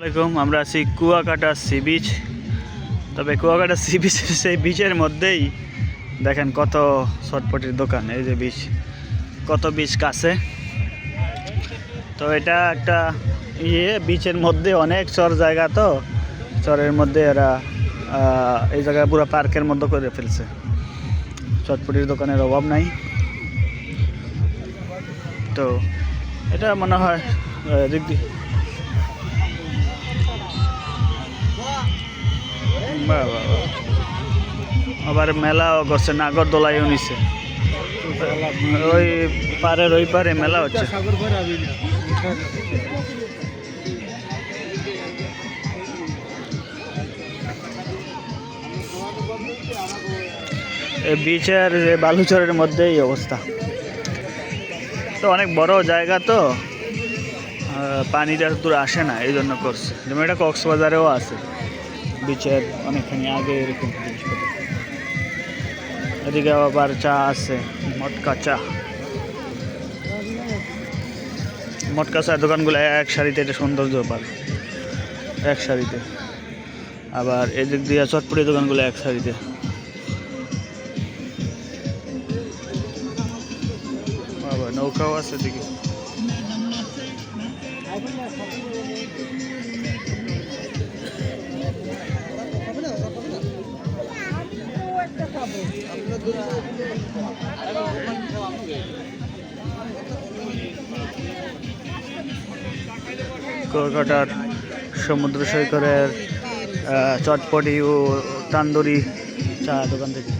আলাইকুম আমরা আছি কুয়াকাটা সি বিচ। তবে কুয়াকাটা সি বিচ, সেই বিচের মধ্যেই দেখেন কত চটপটির দোকান, এই যে বিচ, কত বিচ কাছে। তো এটা একটা ইয়ে বিচের মধ্যে অনেক চর জায়গা তো, চরের মধ্যে এরা এই জায়গায় পুরো পার্কের মধ্যে করে ফেলছে। চটপটির দোকানের অভাব নাই। তো এটা মনে হয় আবার মেলাও করছে নাগরদোলাইও নিছে ওই পারের ওই পারে মেলা হচ্ছে। বিচের বালুচরের মধ্যে এই অবস্থা। তো অনেক বড় জায়গা তো পানিটা দূর আসে না এই জন্য করছে। যেমন এটা কক্সবাজারেও আছে। বিচের অনেকখানি আগে এরকম এদিকে আবার চা আছে, মটকা চা। মটকা চা দোকানগুলো এক সারিতে, এটা সৌন্দর্য পার এক সারিতে। আবার এদিক দিয়ে চটপটি দোকানগুলো এক সারিতে। আবার নৌকাও আছে দিকে কুয়াকাটার সমুদ্র সৈকতের চটপটি ও তান্দুরি চা দোকান থেকে।